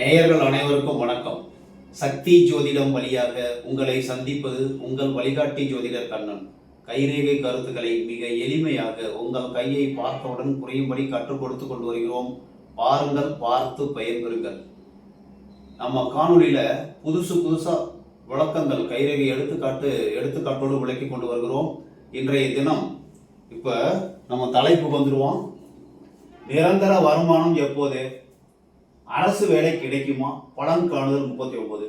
நேயர்கள் அனைவருக்கும் வணக்கம். சக்தி ஜோதிடம் வழியாக உங்களை சந்திப்பது உங்கள் வழிகாட்டி ஜோதிடர் கண்ணன். கைரேகை கருத்துக்களை மிக எளிமையாக உங்கள் கையை பார்த்தவுடன் குறையும்படி கற்றுக் கொடுத்து கொண்டு வருகிறோம். பாருங்கள் பார்த்து பயன்பெறுங்கள் நம்ம காணொளியில புதுசு புதுசாக விளக்கங்கள் கைரேகை எடுத்துக்காட்டு எடுத்துக்காட்டோடு விளக்கி கொண்டு வருகிறோம். இன்றைய தினம் இப்போ நம்ம தலைப்பு வந்துடுவோம் நிரந்தர வருமானம் எப்போது? அரசு வேலை கிடைக்குமா? பலன் காணுதல் முப்பத்தி ஒன்பது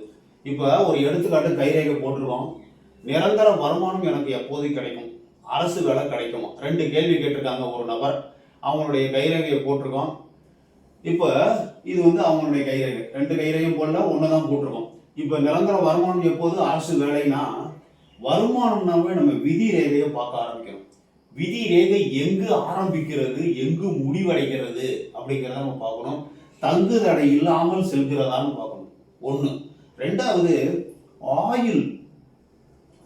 இப்போ ஒரு எடுத்துக்காட்டு கைரேகை போட்டிருக்கோம். நிரந்தர வருமானம் எனக்கு எப்போது கிடைக்கும். அரசு வேலை கிடைக்குமா? ரெண்டு கேள்வி கேட்டிருக்காங்க ஒரு நபர். அவங்களுடைய கைரேகையை போட்டிருக்கோம். இப்போ இது வந்து அவங்களுடைய கைரேகை. ரெண்டு கைரேகையும் போடல ஒன்று தான் போட்டிருக்கோம். இப்போ நிரந்தர வருமானம் எப்போது அரசு வேலைனா வருமானம்னாவே நம்ம விதி ரேகையை பார்க்க ஆரம்பிக்கணும். விதி ரேகை எங்கு ஆரம்பிக்கிறது எங்கு முடிவடைகிறது அப்படிங்கிறத நம்ம பார்க்கணும். தங்கு தடை இல்லாமல் செல்கிறதான்னு பார்க்கணும். ஒன்று ரெண்டாவது ஆயுள்.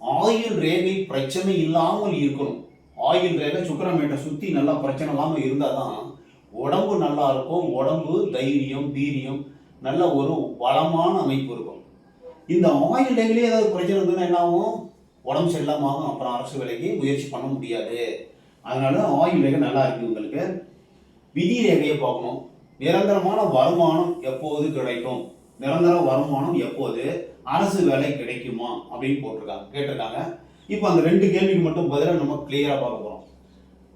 ஆயுள் ரேகை பிரச்சனை இல்லாமல் இருக்கணும். ஆயுள் ரேகை சுக்கரமேட்டை சுற்றி நல்லா பிரச்சனை இல்லாமல் இருந்தால் தான் உடம்பு நல்லா இருக்கும். உடம்பு தைரியம் வீரியம் நல்ல ஒரு வளமான அமைப்பு இருக்கும். இந்த ஆயுள் ரேகையிலே ஏதாவது பிரச்சனை இருந்ததுன்னா என்ன ஆகும்? உடம்பு சரியில்லாமல் அப்புறம் அரசு வேலைக்கு முயற்சி பண்ண முடியாது. அதனால ஆயுள் ரேகை நல்லா இருக்கு உங்களுக்கு. விதி ரேகையை பார்க்கணும். நிரந்தரமான வருமானம் எப்போது கிடைக்கும்? நிரந்தர வருமானம் எப்போது? அரசு வேலை கிடைக்குமா? அப்படின்னு போட்டிருக்காங்க. கேட்டிருக்காங்க. இப்போ அந்த ரெண்டு கேள்விக்கு மட்டும் பதிலாக நம்ம கிளியராக பார்க்க போகிறோம்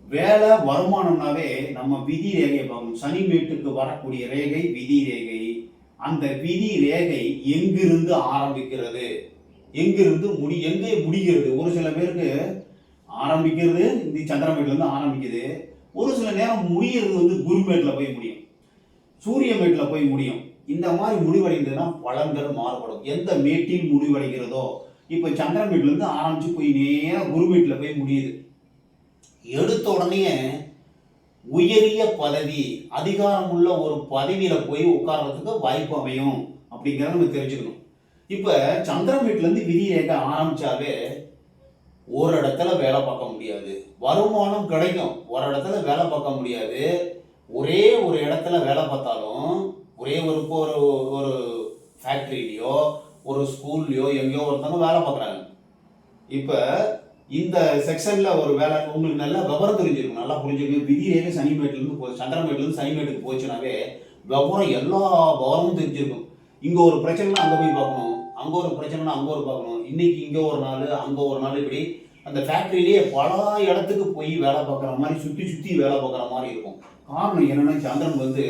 வேலை வருமானம்னாவே நம்ம விதி ரேகை பார்க்கணும் சனி வீட்டுக்கு வரக்கூடிய ரேகை விதி ரேகை. அந்த விதி ரேகை எங்கிருந்து ஆரம்பிக்கிறது? எங்கிருந்து முடி எங்கே முடிகிறது? ஒரு சில பேருக்கு ஆரம்பிக்கிறது இந்த சந்திரமேட்ல இருந்து ஆரம்பிக்குது. ஒரு சில நேரம் முடியறது வந்து குருமேட்டில் போய் முடியும். சூரிய மேட்ல போய் முடியும். இந்த மாதிரி முடிவடைந்ததுன்னா பலன்கள் மாறுபடும். எந்த மேட்டில் முடிவடைகிறதோ இப்போ சந்திரமேட்ல இருந்து ஆரம்பித்து போய் குரு வீட்டில் போய் முடியுது. எடுத்த உடனே உயரிய பதவி அதிகாரம் உள்ள ஒரு பதவியில் போய் உட்கார்றதுக்கு வாய்ப்பு அமையும் அப்படிங்கிறத நம்ம தெரிஞ்சுக்கணும். இப்போ சந்திரன் இருந்து விதி ரேகை ஆரம்பித்தாவே ஒரு இடத்துல வேலை பார்க்க முடியாது. வருமானம் கிடைக்கும். ஒரு இடத்துல வேலை பார்க்க முடியாது. ஒரே ஒரு இடத்துல வேலை பார்த்தாலும் ஒரே ஒரு இப்போ ஒரு ஒரு ஃபேக்ட்ரிலையோ ஒரு ஸ்கூல்லையோ எங்கேயோ ஒருத்தவங்க வேலை பார்க்குறாங்க. இப்போ இந்த செக்ஷனில் ஒரு வேலை உங்களுக்கு நல்லா விவரம் தெரிஞ்சிருக்கும். நல்லா புரிஞ்சுக்கணும் விதி சனிமேட்லேருந்து போ சந்திரமேட்லேருந்து சனிமேட்டுக்கு போச்சுனாவே விவரம் எல்லா விவரமும் தெரிஞ்சிருக்கும். இங்கே ஒரு பிரச்சனைனா அங்கே போய் பார்க்கணும். அங்கே ஒரு பிரச்சனைனா அங்கே ஒரு பார்க்கணும். இன்னைக்கு இங்கே ஒரு நாள் அங்கே ஒரு நாள் இப்படி அந்த ஃபேக்ட்ரியிலேயே பல இடத்துக்கு போய் வேலை பார்க்குற மாதிரி சுற்றி சுற்றி வேலை பார்க்குற மாதிரி இருக்கும். காரணம் என்னென்னா சந்திரன் வந்து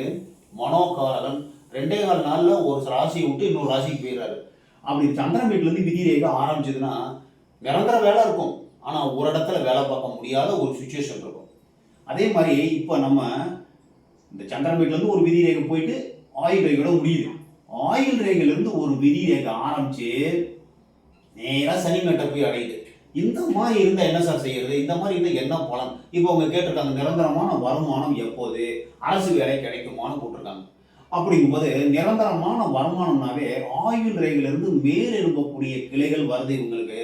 மனோகாரகன். ரெண்டே கால் நாளில் ஒரு ராசியை விட்டு இன்னொரு ராசிக்கு போயிடுறாரு. அப்படி சந்திரன் வீட்டிலேருந்து விதி ரேகை ஆரம்பிச்சதுன்னா நிரந்தர வேலை இருக்கும். ஆனால் ஒரு இடத்துல வேலை பார்க்க முடியாத ஒரு சுச்சுவேஷன் இருக்கும். அதே மாதிரி இப்போ நம்ம இந்த சந்திரன் வீட்டிலேருந்து ஒரு விதி ரேகை போயிட்டு ஆயுள் ரேகையோட முடியுது. ஆயுள் ரேகையிலேருந்து ஒரு விதி ரேகை ஆரம்பித்து நேராக சனி மேட்டை போய் அடையுது. இந்த மாதிரி இருந்தால் என்ன சார் செய்யறது? இந்த மாதிரி இருந்தால் என்ன பலன்? இப்போ அவங்க கேட்டிருக்காங்க நிரந்தரமான வருமானம் எப்போது? அரசு வேலை கிடைக்குமான்னு போட்டிருக்காங்க. அப்படிங்கும்போது நிரந்தரமான வருமானம்னாவே ஆயுள் ரேகிலிருந்து மேல் எழும்பக்கூடிய கிளைகள் வருது இவங்களுக்கு.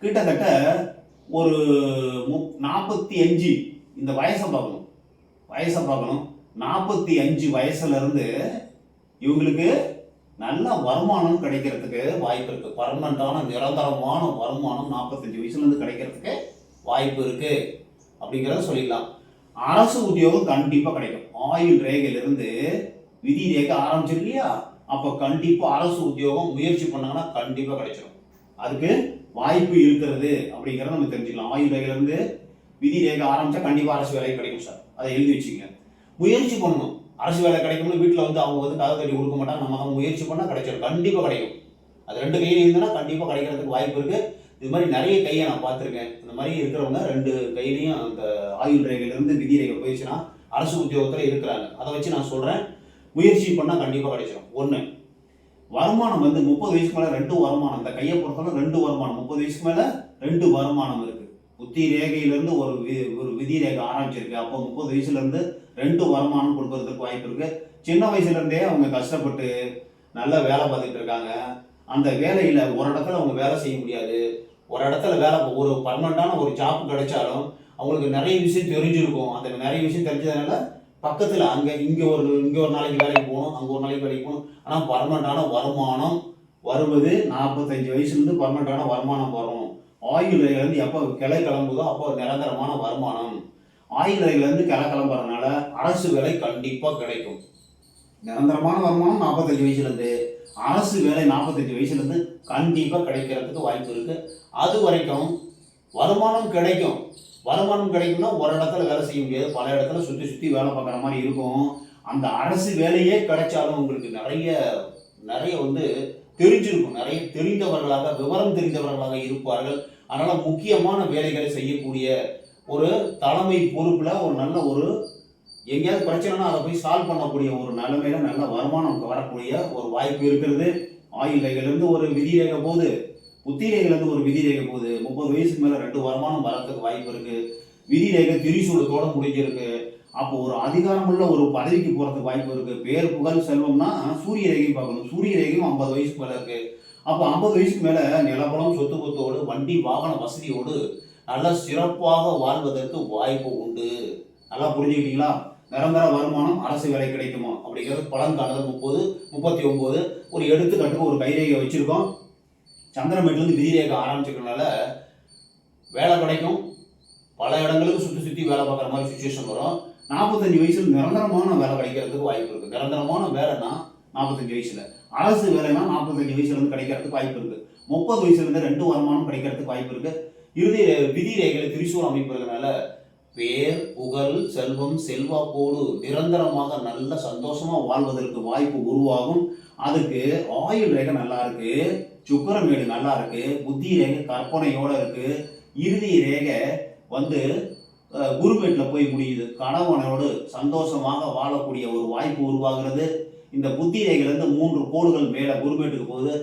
கிட்டத்தட்ட ஒரு மு நாற்பத்தி அஞ்சு இந்த வயசை பார்க்கணும். வயசை பார்க்கணும். நாற்பத்தி அஞ்சு வயசுலேருந்து இவங்களுக்கு நல்ல வருமானம் கிடைக்கிறதுக்கு வாய்ப்பு இருக்கு. பர்மனண்டான நிரந்தரமான வருமானம் நாற்பத்தஞ்சு வயசுல இருந்து கிடைக்கிறதுக்கு வாய்ப்பு இருக்கு. அப்படிங்கிறத சொல்லிடலாம். அரசு உத்தியோகம் கண்டிப்பா கிடைக்கும். ஆயுள் ரேகையிலிருந்து விதி ரேகை ஆரம்பிச்சிரு இல்லையா? அப்போ கண்டிப்பா அரசு உத்தியோகம் முயற்சி பண்ணாங்கன்னா கண்டிப்பா கிடைச்சிடும் அதுக்கு வாய்ப்பு இருக்கிறது அப்படிங்கிறத நம்ம தெரிஞ்சுக்கலாம். ஆயுள் ரேகையிலிருந்து விதி ரேகை ஆரம்பிச்சா கண்டிப்பா அரசு வேலை கிடைக்கும் சார். அதை எழுதி வச்சுங்க முயற்சி பண்ணணும். அரசு வேலை கிடைக்கும்னு வீட்டில் வந்து அவங்க வந்து கதை கட்டி கொடுக்க மாட்டாங்க. நம்ம அவங்க முயற்சி பண்ணால் கிடைச்சிடும் கண்டிப்பாக கிடைக்கும். அது ரெண்டு கையில் இருந்ததுன்னா கண்டிப்பாக கிடைக்கிறதுக்கு வாய்ப்பு இருக்குது இது மாதிரி நிறைய கையை நான் பார்த்துருக்கேன். இந்த மாதிரி இருக்கிறவங்க ரெண்டு கையிலையும் அந்த ஆயுள் ரேகையிலேருந்து விதி ரேகை போயிடுச்சுன்னா அரசு உத்தியோகத்தில் இருக்கிறாங்க. அதை வச்சு நான் சொல்கிறேன் முயற்சி பண்ணால் கண்டிப்பாக கிடைச்சிடும் ஒன்று வருமானம் வந்து முப்பது வயசுக்கு மேலே ரெண்டு வருமானம். இந்த கையை பொறுத்தவரை ரெண்டு வருமானம். முப்பது வயசுக்கு மேலே ரெண்டு வருமானம் இருக்குது புத்தி ரேகையிலேருந்து ஒரு வி- ஒரு விதி ரேகை ஆரம்பிச்சிருக்கு. அப்போ முப்பது வயசுலேருந்து ரெண்டு வருமானம் கொடுக்கறதுக்கு வாய்ப்பு இருக்கு. சின்ன வயசுலேருந்தே அவங்க கஷ்டப்பட்டு நல்ல வேலை பார்த்துட்டு இருக்காங்க அந்த வேலையில் ஒரு இடத்துல அவங்க வேலை செய்ய முடியாது. ஒரு இடத்துல வேலை ஒரு பர்மனண்டான ஒரு ஜாப் கிடைச்சாலும் அவங்களுக்கு நிறைய விஷயம் தெரிஞ்சிருக்கும். அந்த நிறைய விஷயம் தெரிஞ்சதுனால பக்கத்தில் அங்கே இங்கே ஒரு இங்கே ஒரு நாளைக்கு வேலைக்கு போகணும் அங்கே ஒரு நாளைக்கு வேலைக்கு போகணும். ஆனால் பர்மனண்டான வருமானம் வருவது நாற்பத்தஞ்சு வயசுலேருந்து பர்மனண்டான வருமானம் வரும். ஆயுள் ரேகையிலேருந்து எப்போ கிளை கிளம்புதோ அப்போ நிரந்தரமான வருமானம். ஆயுள் ரேகையிலேருந்து கிளை கிளம்புறதுனால அரசு வேலை கண்டிப்பாக கிடைக்கும். நிரந்தரமான வருமானம் நாற்பத்தஞ்சு வயசுலேருந்து அரசு வேலை நாற்பத்தஞ்சு வயசுலேருந்து கண்டிப்பாக கிடைக்கிறதுக்கு வாய்ப்பு இருக்குது அது வரைக்கும் வருமானம் கிடைக்கும். வருமானம் கிடைக்கும்னா ஒரு இடத்துல வேலை செய்ய முடியாது. பல இடத்துல சுற்றி சுற்றி வேலை பார்க்குற மாதிரி இருக்கும். அந்த அரசு வேலையே கிடைச்சாலும் உங்களுக்கு நிறைய நிறைய வந்து தெரிஞ்சிருக்கும். நிறைய தெரிந்தவர்களாக விவரம் தெரிந்தவர்களாக இருப்பார்கள். அதனால் முக்கியமான வேலைகளை செய்யக்கூடிய ஒரு தலைமை பொறுப்பில் ஒரு நல்ல ஒரு எங்கேயாவது பிரச்சனைனா அதை போய் சால்வ் பண்ணக்கூடிய ஒரு நிலைமையில நல்ல வருமானம் வரக்கூடிய ஒரு வாய்ப்பு இருக்கிறது. ஆயுள் ரேகையிலேருந்து ஒரு விதி ரேகை போகுது. புத்தி ரேகையிலேருந்து ஒரு விதி ரேகை போகுது. முப்பது வயசுக்கு மேலே ரெண்டு வருமானம் வரத்துக்கு வாய்ப்பு இருக்குது விதி ரேகை திரிசூலத்தோட முடிஞ்சிருக்கு. அப்போ ஒரு அதிகாரமுள்ள ஒரு பதவிக்கு போகிறதுக்கு வாய்ப்பு இருக்குது பேர் புகழ் செல்வம்னா சூரிய ரேகையும் பார்க்கணும். சூரிய ரேகையும் ஐம்பது வயசுக்கு மேலே இருக்குது அப்போ ஐம்பது வயசுக்கு மேலே நிலபலம் சொத்து கொத்தோடு வண்டி வாகன வசதியோடு நல்ல சிறப்பாக வாழ்வதற்கு வாய்ப்பு உண்டு. நல்லா புரிஞ்சுக்கிட்டீங்களா? நிரந்தர வருமானம் அரசு வேலை கிடைக்குமா? அப்படிங்கிறது பழங்காலத்தில் முப்பது முப்பத்தி ஒம்பது. ஒரு எடுத்துக்காட்டுக்கு ஒரு கைரேகை வச்சுருக்கோம். சந்திரமேட்டிலேருந்து விதிரேகை ஆரம்பிச்சிருக்கனால வேலை கிடைக்கும். பல இடங்களுக்கு சுற்றி சுற்றி வேலை பார்க்குற மாதிரி சுச்சுவேஷன் வரும். நாற்பத்தஞ்சு வயசுல நிரந்தரமான வேலை கிடைக்கிறதுக்கு வாய்ப்பு இருக்குது நிரந்தரமான வேலைன்னா நாற்பத்தஞ்சு வயசில். அரசு வேலைனா நாற்பத்தஞ்சு வயசுலேருந்து கிடைக்கிறதுக்கு வாய்ப்பு இருக்கு. முப்பது வயசுலேருந்து ரெண்டு வருமானம் கிடைக்கிறதுக்கு வாய்ப்பு இருக்குது இறுதி விதி ரேகையில திரிசூல் அமைப்பு பேர் புகழ் செல்வம் செல்வாக்கோடு நிரந்தரமாக நல்ல சந்தோஷமா வாழ்வதற்கு வாய்ப்பு உருவாகும். அதுக்கு ஆயுள் ரேகை நல்லா இருக்கு சுக்கரமேடு நல்லா இருக்கு புத்தி ரேகை கற்பனையோட இருக்கு. இறுதி ரேகை வந்து குரு வீட்டில் போய் முடியுது. கணவனோடு சந்தோஷமாக வாழக்கூடிய ஒரு வாய்ப்பு உருவாகிறது. இந்த புத்தி ரேகையிலேருந்து மூன்று கோடுகள் மேலே குருமேட்டுக்கு போகுது.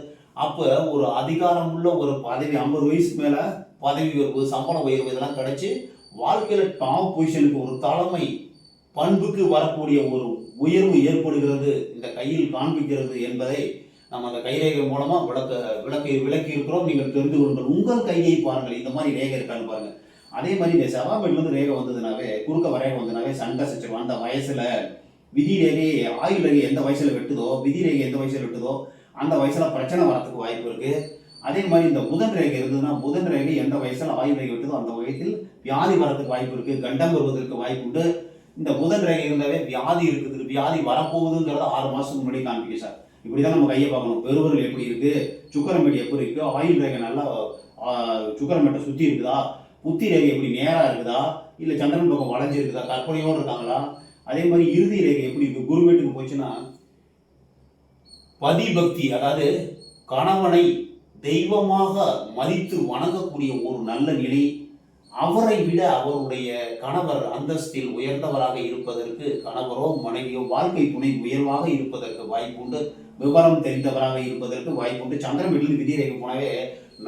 அப்போ ஒரு அதிகாரமுள்ள ஒரு பதவி ஐம்பது வயசுக்கு மேலே பதவி உயர்வு சம்பள உயர்வு இதெல்லாம் கிடைச்சி வாழ்க்கையில் டாப் பொசிஷனுக்கு ஒரு தலைமை பண்புக்கு வரக்கூடிய ஒரு உயர்வு ஏற்படுகிறது இந்த கையில் காண்பிக்கிறது என்பதை நம்ம அந்த கைரேகை மூலமாக விளக்க விளக்கி விளக்கி இருக்கிறோம். நீங்கள் தெரிந்து கொள்ளுங்கள். உங்கள் கையை பாருங்கள். இந்த மாதிரி ரேகை இருக்கான்னு பாருங்கள் அதே மாதிரி இந்த செவ்வாய்மேட்ல ரேகை வந்ததுனாவே குறுக்க வரைய வந்ததுனாவே சண்டை சச்சரவு. அந்த வயசில் விதி ரேகை ஆயுள் ரேகை எந்த வயசில் வெட்டுதோ விதி ரேகை எந்த வயசில் வெட்டுதோ அந்த வயசில் பிரச்சனை வரத்துக்கு வாய்ப்பு இருக்குது அதே மாதிரி இந்த புதன் ரேகை இருந்ததுன்னா புதன் ரேகை எந்த வயசில் வாயு ரேகை விட்டதோ அந்த வயதில் வியாதி வரதுக்கு வாய்ப்பு இருக்கு கண்டம் வருவதற்கு வாய்ப்பு உண்டு. இந்த புதன் ரேகை இருந்தாவே வியாதி இருக்குது வியாதி வரப்போகுதுங்கிறத ஆறு மாசத்துக்கு முன்னாடி காண்பிக்கும் சார். இப்படிதான் நம்ம கையை பார்க்கணும். பெருவர்கள் எப்படி இருக்கு? சுக்கரமேடு எப்படி இருக்கு? ஆயுள் ரேகை நல்லா சுக்கரமேட்டை சுத்தி இருக்குதா? புத்தி ரேகை எப்படி நேரா இருக்குதா? இல்ல சந்திரன் பக்கம் வளைஞ்சு இருக்குதா? கற்பனையோடு இருக்காங்களா? அதே மாதிரி இறுதி ரேகை எப்படி இருக்கு? குருமேட்டுக்கு போச்சுன்னா பதிபக்தி அதாவது கணவனை தெய்வமாக மதித்து வணங்கக்கூடிய ஒரு நல்ல நிலை அவரை விட அவருடைய கணவர் அந்தஸ்தில் உயர்ந்தவராக இருப்பதற்கு கணவரோ மனைவியோ வாழ்க்கை துணை உயர்வாக இருப்பதற்கு வாய்ப்புண்டு விவரம் தெரிந்தவராக இருப்பதற்கு வாய்ப்புண்டு சந்திரன் வீட்டில் விதிரேகை போனவே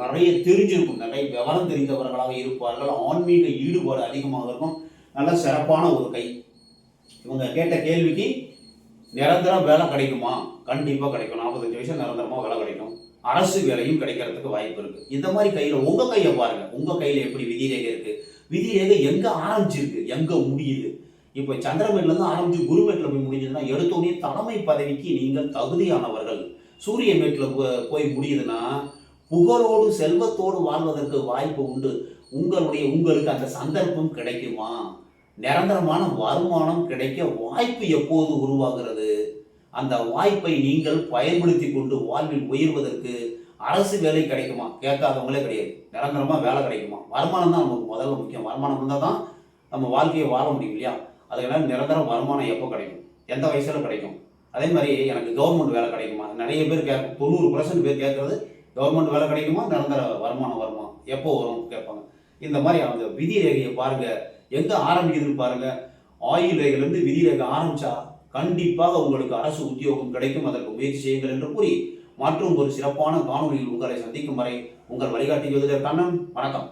நிறைய தெரிஞ்சிருக்கும். நிறைய விவரம் தெரிந்தவர்களாக இருப்பார்கள். ஆன்மீக ஈடுபாடு அதிகமாக இருக்கும். நல்ல சிறப்பான ஒரு கை. இவங்க கேட்ட கேள்விக்கு நிரந்தரம் வேலை கிடைக்குமா? கண்டிப்பாக கிடைக்கும். நாற்பத்தஞ்சு வயசு நிரந்தரமாக வேலை கிடைக்கும். அரசு வேலையும் கிடைக்கிறதுக்கு வாய்ப்பு இருக்கு. இந்த மாதிரி கையில உங்க கையை பாருங்க. உங்க கையில எப்படி விதிரேகை இருக்கு? விதிரேகை எங்க ஆரம்பிச்சிருக்கு? எங்க முடியுது? இப்போ சந்திரமேட்ல இருந்து ஆரம்பிச்சு குருமேட்ல போய் முடிஞ்சதுன்னா எடுத்தோடனே தலைமை பதவிக்கு நீங்கள் தகுதியானவர்கள். சூரிய மேட்ல போ- போய் முடியுதுன்னா புகழோடு செல்வத்தோடு வாழ்வதற்கு வாய்ப்பு உண்டு. உங்களுடைய உங்களுக்கு அந்த சந்தர்ப்பம் கிடைக்குமா? நிரந்தரமான வருமானம் கிடைக்க வாய்ப்பு எப்போது உருவாகிறது? அந்த வாய்ப்பை நீங்கள் பயன்படுத்தி கொண்டு வாழ்வில் உயர்வதற்கு அரசு வேலை கிடைக்குமா? கேட்காதவங்களே கிடையாது. நிரந்தரமாக வேலை கிடைக்குமா? வருமானம் தான் நமக்கு முதல்ல முக்கியம். வருமானம் இருந்தால் தான் நம்ம வாழ்க்கையை வாழ முடியும் இல்லையா? அதுக்கெல்லாம் நிரந்தரம் வருமானம் எப்போ கிடைக்கும்? எந்த வயசில் கிடைக்கும்? அதே மாதிரி எனக்கு கவர்மெண்ட் வேலை கிடைக்குமா? நிறைய பேர் கேட்க தொண்ணூறு பர்சன்ட் பேர் கேட்கறது கவர்மெண்ட் வேலை கிடைக்குமா? நிரந்தர வருமானம் வருமா? எப்போ வரும் கேட்பாங்க. இந்த மாதிரி அந்த விதி ரேகையை பாருங்கள் எங்கே ஆரம்பிக்குதுன்னு பாருங்கள் ஆயுள் ரேகையிலேருந்து விதி ரேகை ஆரம்பித்தா கண்டிப்பாக உங்களுக்கு அரசு உத்தியோகம் கிடைக்கும். அதற்கு முயற்சி செய்யுங்கள் என்று கூறி மற்றும் ஒரு சிறப்பான காணொலியில் உங்களை சந்திக்கும் வரை உங்கள் வழிகாட்டி ஜோதிடர் கண்ணன். வணக்கம்.